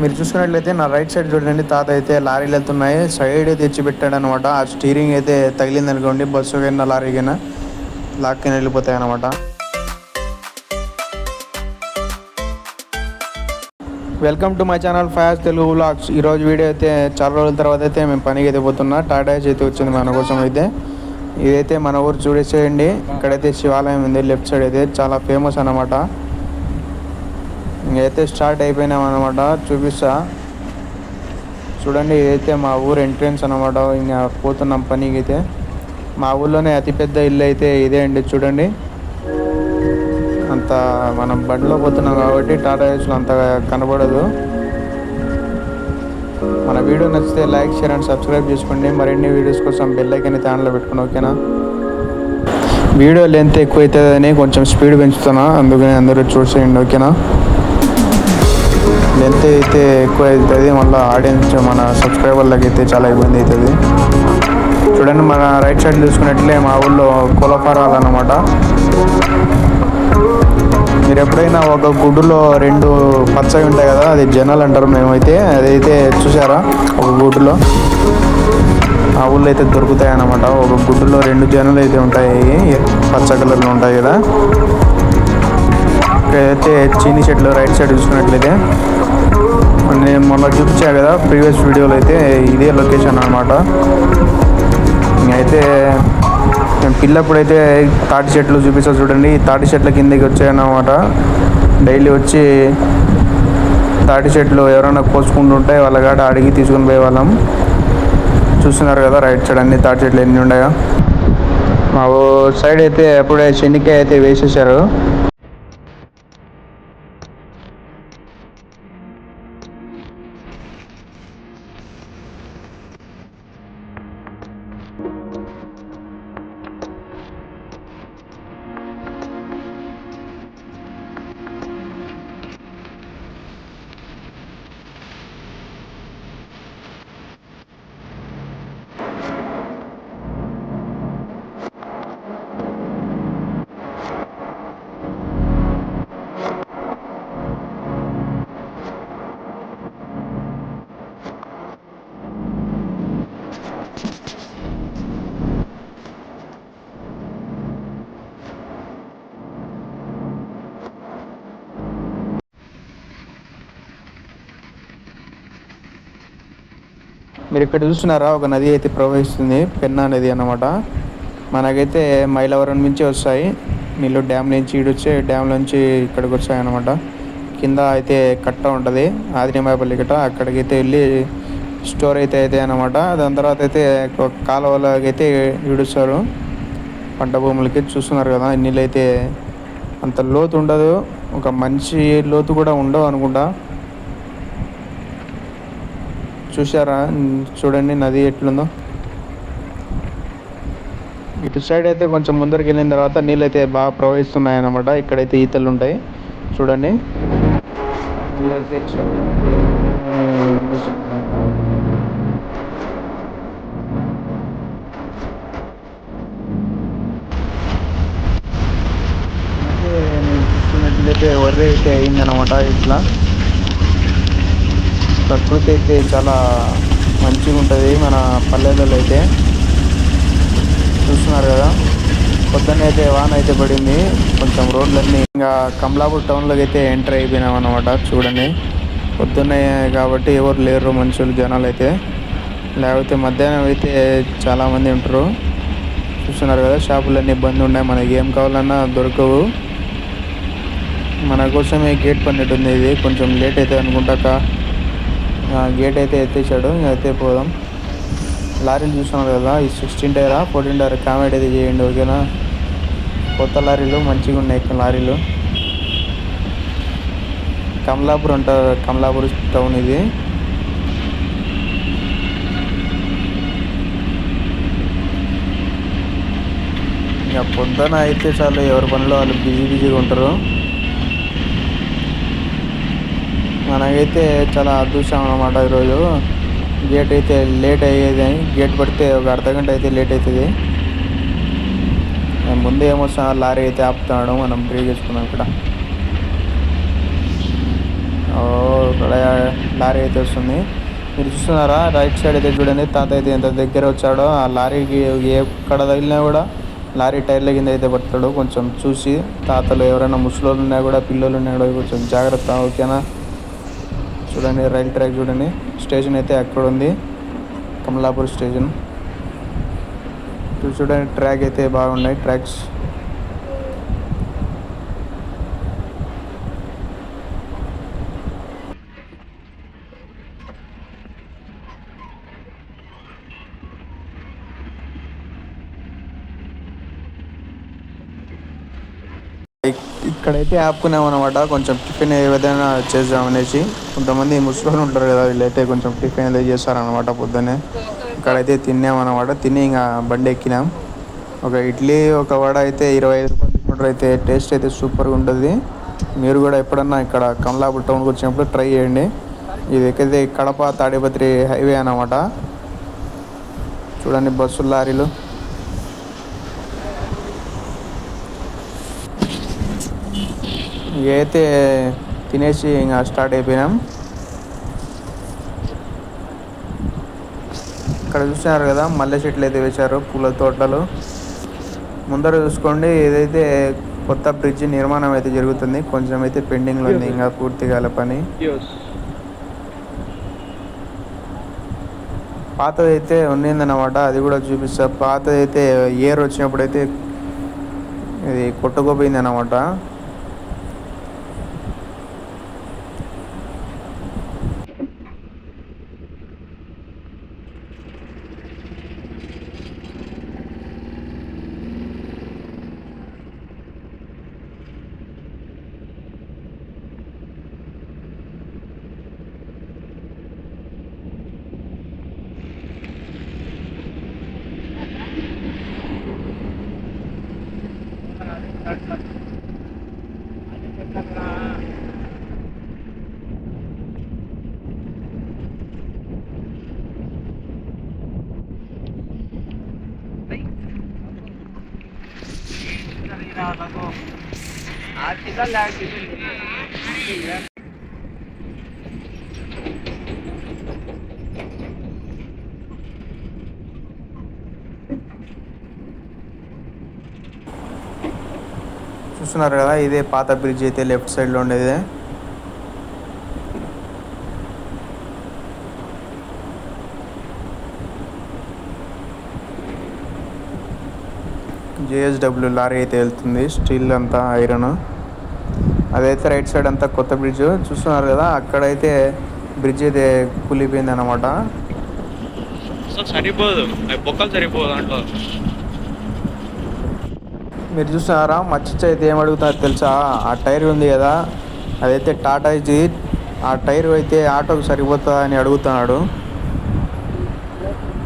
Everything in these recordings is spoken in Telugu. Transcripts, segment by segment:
మీరు చూసుకున్నట్లయితే నా రైట్ సైడ్ చూడండి తాత అయితే లారీలు వెళ్తున్నాయి. సైడ్ తెచ్చి పెట్టాడు అనమాట ఆ స్టీరింగ్ అయితే తగిలింది అనుకోండి బస్సు కైనా లారీకైనా లాక్కొని వెళ్ళిపోతాయి అనమాట welcome to my channel Fayaz Telugu vlogs ఈరోజు వీడియో అయితే చాలా రోజుల తర్వాత అయితే మేము పనికి అయితే పోతున్నా. టాటా అయితే వచ్చింది మన కోసం అయితే. ఇదైతే మన ఊరు చూడేసేయండి. ఇక్కడైతే శివాలయం ఉంది లెఫ్ట్ సైడ్ అయితే చాలా ఫేమస్ అనమాట ఇంకైతే స్టార్ట్ అయిపోయినాం అనమాట చూపిస్తా. చూడండి ఇదైతే మా ఊరు ఎంట్రన్స్ అనమాట ఇంకా పోతున్నాం పనికి అయితే మా ఊర్లోనే అతిపెద్ద ఇల్లు అయితే ఇదే అండి చూడండి. అంత మనం బండిలో పోతున్నాం కాబట్టి టాటా ఏస్లో అంత కనబడదు. మన వీడియో నచ్చితే లైక్ షేర్ అండ్ సబ్స్క్రైబ్ చేసుకోండి. మరిన్ని వీడియోస్ కోసం బెల్ ఐకన్ అయితే ఆన్లో పెట్టుకుని ఓకేనా? వీడియో లెంత్ ఎక్కువ అవుతుందని కొంచెం స్పీడ్ పెంచుతున్నా అందుకని అందరూ చూసేయండి ఓకేనా? లెంత్ అయితే ఎక్కువ అవుతుంది. మళ్ళీ ఆడియన్స్ మన సబ్స్క్రైబర్లకి అయితే చాలా ఇబ్బంది అవుతుంది. చూడండి మన రైట్ సైడ్ చూసుకున్నట్లే మా ఊళ్ళో కులఫారాలు అనమాట మీరు ఎప్పుడైనా ఒక గుడ్డులో రెండు పచ్చవి ఉంటాయి కదా అది జనాలు అంటారు మేమైతే. అదైతే చూసారా? ఒక గుడ్డులో ఆ ఊళ్ళో అయితే దొరుకుతాయి అన్నమాట ఒక గుడ్డులో రెండు జనాలు అయితే ఉంటాయి. పచ్చ కలర్లో ఉంటాయి కదా. ఇక్కడైతే చీని చెట్లు రైట్ సైడ్ చూసుకున్నట్లయితే. నేను మొన్న చూపించా కదా ప్రీవియస్ వీడియోలో అయితే ఇదే లొకేషన్ అనమాట అయితే నేను పిల్లప్పుడు అయితే తాటి చెట్లు చూపిస్తా చూడండి తాటి చెట్ల కిందకి వచ్చాయన్నమాట. డైలీ వచ్చి తాటి చెట్లు ఎవరైనా కోసుకుంటుంటే వాళ్ళ కాడ అడిగి తీసుకుని పోయే వాళ్ళం చూస్తున్నారు కదా రైట్ సైడ్ అన్ని తాటి చెట్లు ఎన్ని ఉన్నాయో. మా సైడ్ అయితే అప్పుడే చెనిక్కాయ అయితే వేసేసారు మీరు ఇక్కడ చూస్తున్నారా? ఒక నది అయితే ప్రవహిస్తుంది. పెన్నా నది అనమాట మనకైతే మైలవరం నుంచి వస్తాయి. నీళ్ళు డ్యామ్ నుంచి ఈడొచ్చే డ్యామ్ నుంచి ఇక్కడికి వచ్చాయి అనమాట కింద అయితే కట్ట ఉంటుంది. ఆదినిమాయపల్లి కట్ట. అక్కడికైతే వెళ్ళి స్టోర్ అయితే అయితే అనమాట దాని తర్వాత అయితే కాలువలకి అయితే ఈడుస్తారు. పంట భూములకి చూస్తున్నారు కదా నీళ్ళు అయితే అంత లోతు ఉండదు. ఒక మంచి లోతు కూడా ఉండవు అనుకుంటా. చూసారా చూడండి నది ఎట్లుందో. ఇటు సైడ్ అయితే కొంచెం ముందరికి వెళ్ళిన తర్వాత నీళ్ళు అయితే బాగా ప్రవహిస్తున్నాయి అన్నమాట ఇక్కడైతే ఈతలు ఉంటాయి చూడండి. చూస్తున్నట్లయితే వర్రీ అయితే అయిందనమాట ఇట్లా. ప్రకృతి అయితే చాలా మంచిగా ఉంటుంది మన పల్లెలలో అయితే. చూస్తున్నారు కదా పొద్దున్న అయితే వాన అయితే పడింది. కొంచెం రోడ్లన్నీ ఇంకా కమలాపూర్ టౌన్లోకి అయితే ఎంటర్ అయిపోయినాం అనమాట చూడండి. పొద్దున్నే కాబట్టి ఎవరు లేరు మనుషులు జనాలు అయితే. లేకపోతే మధ్యాహ్నం అయితే చాలామంది ఉంటారు. చూస్తున్నారు కదా షాపులన్నీ బంద్ ఉన్నాయి. మనకి ఏం కావాలన్నా దొరకవు. మన కోసమే గేట్ పన్నట్టుంది ఇది. కొంచెం లేట్ అయితే అనుకుంటాక గేట్ అయితే ఎత్తేసాడు. అయితే పోదాం. లారీలు చూసినారు కదా ఈ సిక్స్టీన్ టైరా ఫోర్టీన్ టైర్ కామెడీ అయితే చేయండి ఓకేనా? కొత్త లారీలు మంచిగా ఉన్నాయి లారీలు. కమలాపూర్ అంటారు కమలాపూర్ టౌన్ ఇది. ఇంకా పొద్దున అయితే చాలు ఎవరి పనిలో వాళ్ళు బిజీ బిజీగా ఉంటారు. మనకైతే చాలా అదృష్టం అనమాట ఈరోజు. గేట్ అయితే లేట్ అయ్యేది అని. గేట్ పడితే ఒక అర్ధ గంట అయితే లేట్ అవుతుంది ముందు ఏమొస్తా లారీ అయితే ఆపుతున్నాడు. మనం బ్రేక్ చేసుకున్నాం ఇక్కడ. ఓ ఇక్కడ లారీ అయితే వస్తుంది. మీరు చూస్తున్నారా? రైట్ సైడ్ అయితే చూడండి. తాత అయితే ఎంత దగ్గర వచ్చాడో. ఆ లారీకి ఎక్కడ తగిలినా కూడా లారీ టైర్ల కింద అయితే పడతాడు. కొంచెం చూసి తాతలు ఎవరైనా ముసలోళ్ళు ఉన్నా కూడా పిల్లలు ఉన్నా కూడా కొంచెం జాగ్రత్త. ఓకేనా? చూడండి రైల్ ట్రాక్ చూడండి. స్టేషన్ అయితే అక్కడ ఉంది. కమలాపూర్ స్టేషన్. చూడండి ట్రాక్ అయితే బాగున్నాయి. ట్రాక్స్ ఇక్కడైతే ఆపుకున్నాం అనమాట కొంచెం టిఫిన్ ఏదైనా చేద్దాం అనేసి. కొంతమంది ముస్లింలు ఉంటారు కదా వీళ్ళైతే కొంచెం టిఫిన్ అయితే చేస్తారనమాట పొద్దున్నే. ఇక్కడైతే తిన్నాం అనమాట తిని ఇంకా బండి ఎక్కినాం. ఒక ఇడ్లీ ఒక వడ అయితే ఇరవై ఐదు రూపాయలు అయితే టేస్ట్ అయితే సూపర్గా ఉంటుంది. మీరు కూడా ఎప్పుడన్నా ఇక్కడ కమలాపూర్ టౌన్కి వచ్చినప్పుడు ట్రై చేయండి. ఇది ఎక్కడైతే కడప తాడిపత్రి హైవే అనమాట చూడండి బస్సులు లారీలు. అయితే తినేసి ఇంకా స్టార్ట్ అయిపోయినాం. ఇక్కడ చూస్తున్నారు కదా మల్లె చెట్లు అయితే వేశారు పూల తోటలు. ముందర చూసుకోండి ఏదైతే కొత్త బ్రిడ్జ్ నిర్మాణం అయితే జరుగుతుంది. కొంచెం అయితే పెండింగ్లో ఉంది ఇంకా పూర్తి కాల పని. పాతది అయితే ఉన్నిందనమాట అది కూడా చూపిస్తా. పాతది అయితే ఇయర్ వచ్చినప్పుడు అయితే ఇది కొట్టుకోపోయింది అనమాట Güzeller güzel. చూస్తున్నారు కదా ఇదే పాత బ్రిడ్జ్ అయితే లెఫ్ట్ సైడ్లో ఉండేది. జేఎస్డబ్ల్యూ లారీ అయితే వెళ్తుంది స్టీల్ అంతా ఐరన్ అదైతే రైట్ సైడ్ అంతా కొత్త బ్రిడ్జ్ చూస్తున్నారు కదా అక్కడైతే బ్రిడ్జ్ అయితే కూలిపోయింది అనమాట సరిపోదు బొక్కలు సరిపోదు అంటారు మీరు చూసారా మచ్చిచ్చ అయితే ఏం అడుగుతారు తెలుసా? ఆ టైర్ ఉంది కదా అదైతే టాటా ఇది ఆ టైర్ అయితే ఆటోకి సరిపోతుందా అని అడుగుతున్నాడు.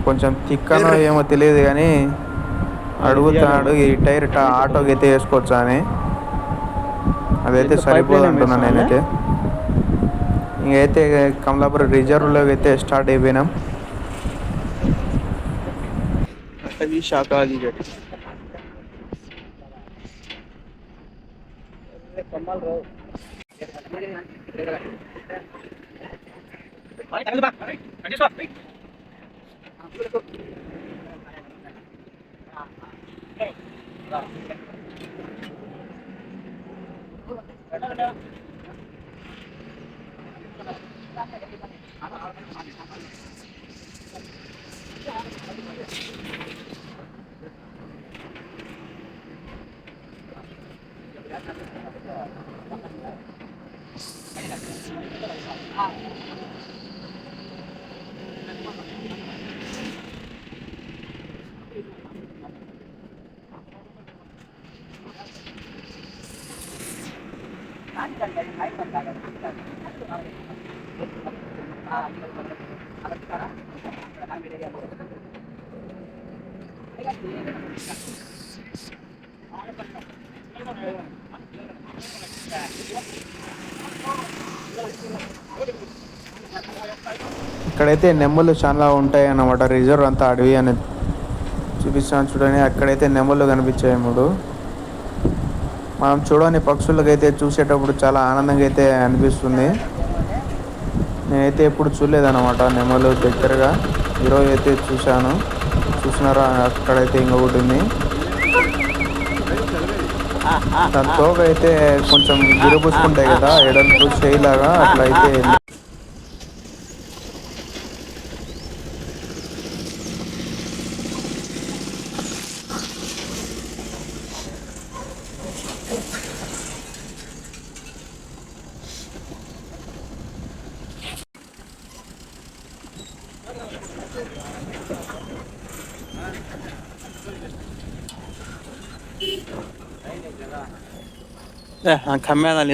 కొంచెం తిక్కనో ఏమో తెలియదు కానీ అడుగుతున్నాడు ఈ టైర్ ఆటోకి అయితే వేసుకోవచ్చా అని. అదైతే సరిపోదు అంటున్నాను నేనైతే. ఇంకైతే కమలాపురం రిజర్వ్లోకి అయితే స్టార్ట్ అయిపోయినాం. అది శాఖాది ఇక్కడైతే నెమ్మలు చాలా ఉంటాయి అన్నమాట. రిజర్వ్ అంతా అడవి అని చూపిస్తాను చూడండి. అక్కడైతే నెమ్మలు కనిపించాయి మూడు. మనం చూడని పక్షులకైతే చూసేటప్పుడు చాలా ఆనందంగా అయితే అనిపిస్తుంది. నేనైతే ఎప్పుడు చూడలేదన్నమాట నెమలు దగ్గరగా. ఈరోజు అయితే చూశాను. చూసినారా? అక్కడైతే ఇంకొకటి ఉంది. దాని తోక అయితే కొంచెం విరబూసుకుంటాయి కదా ఎడల్పు చేయలాగా అట్లా అయితే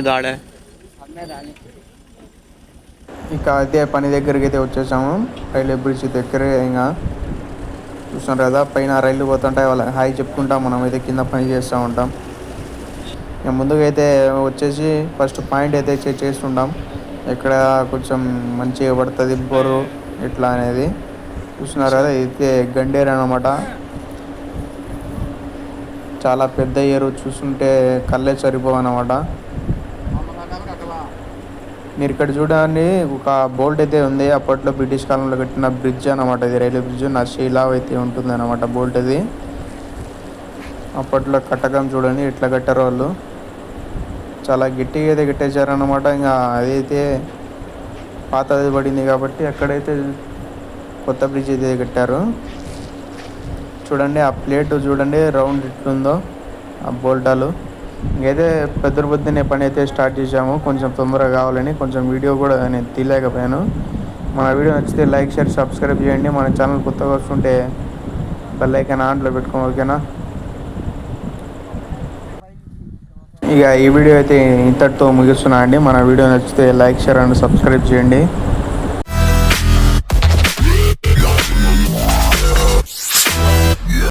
దాడే ఇక అయితే పని దగ్గరికి అయితే వచ్చేసాము. రైల్వే బ్రిడ్జ్ దగ్గరే ఇంకా. చూస్తున్నారు కదా పైన రైలు పోతుంటాయి వాళ్ళ హాయ్ చెప్పుకుంటా మనం అయితే కింద పని చేస్తూ ఉంటాం. ఇక ముందుగా అయితే వచ్చేసి ఫస్ట్ పాయింట్ అయితే చెక్ చేస్తుంటాం. ఇక్కడ కొంచెం మంచిగా పడుతుంది బోరు ఇట్లా అనేది. చూస్తున్నారు? కదా అయితే గండేరు అనమాట చాలా పెద్ద ఏరు చూస్తుంటే కళ్ళే సరిపోవన్నమాట. మీరు ఇక్కడ చూడండి ఒక బోల్ట్ అయితే ఉంది. అప్పట్లో బ్రిటిష్ కాలంలో కట్టిన బ్రిడ్జ్ అనమాట ఇది రైల్వే బ్రిడ్జ్. నర్సీలా అయితే ఉంటుంది అనమాట బోల్ట్ ఇది అప్పట్లో కట్టకం చూడండి ఇట్లా కట్టారు వాళ్ళు. చాలా గట్టిగా అయితే కట్టేశారనమాట ఇంకా అదైతే పాతది పడింది కాబట్టి అక్కడైతే కొత్త బ్రిడ్జ్ అయితే కట్టారు. చూడండి ఆ ప్లేట్ చూడండి రౌండ్ ఎట్లుందో ఆ బోల్టాలు. ఇంకైతే పెద్ద పొద్దున్నే పని అయితే స్టార్ట్ చేసాము కొంచెం తొందరగా కావాలని కొంచెం వీడియో కూడా నేను తీయలేకపోయాను. మన వీడియో నచ్చితే లైక్ షేర్ సబ్స్క్రైబ్ చేయండి. మన ఛానల్ కొత్తగా వస్తుంటే బెల్ ఐకాన్ ఆన్లో పెట్టుకోండి ఓకేనా? ఇక ఈ వీడియో అయితే ఇంతటితో ముగిస్తున్నా అండి. మన వీడియో నచ్చితే లైక్ షేర్ అండ్ సబ్స్క్రైబ్ చేయండి.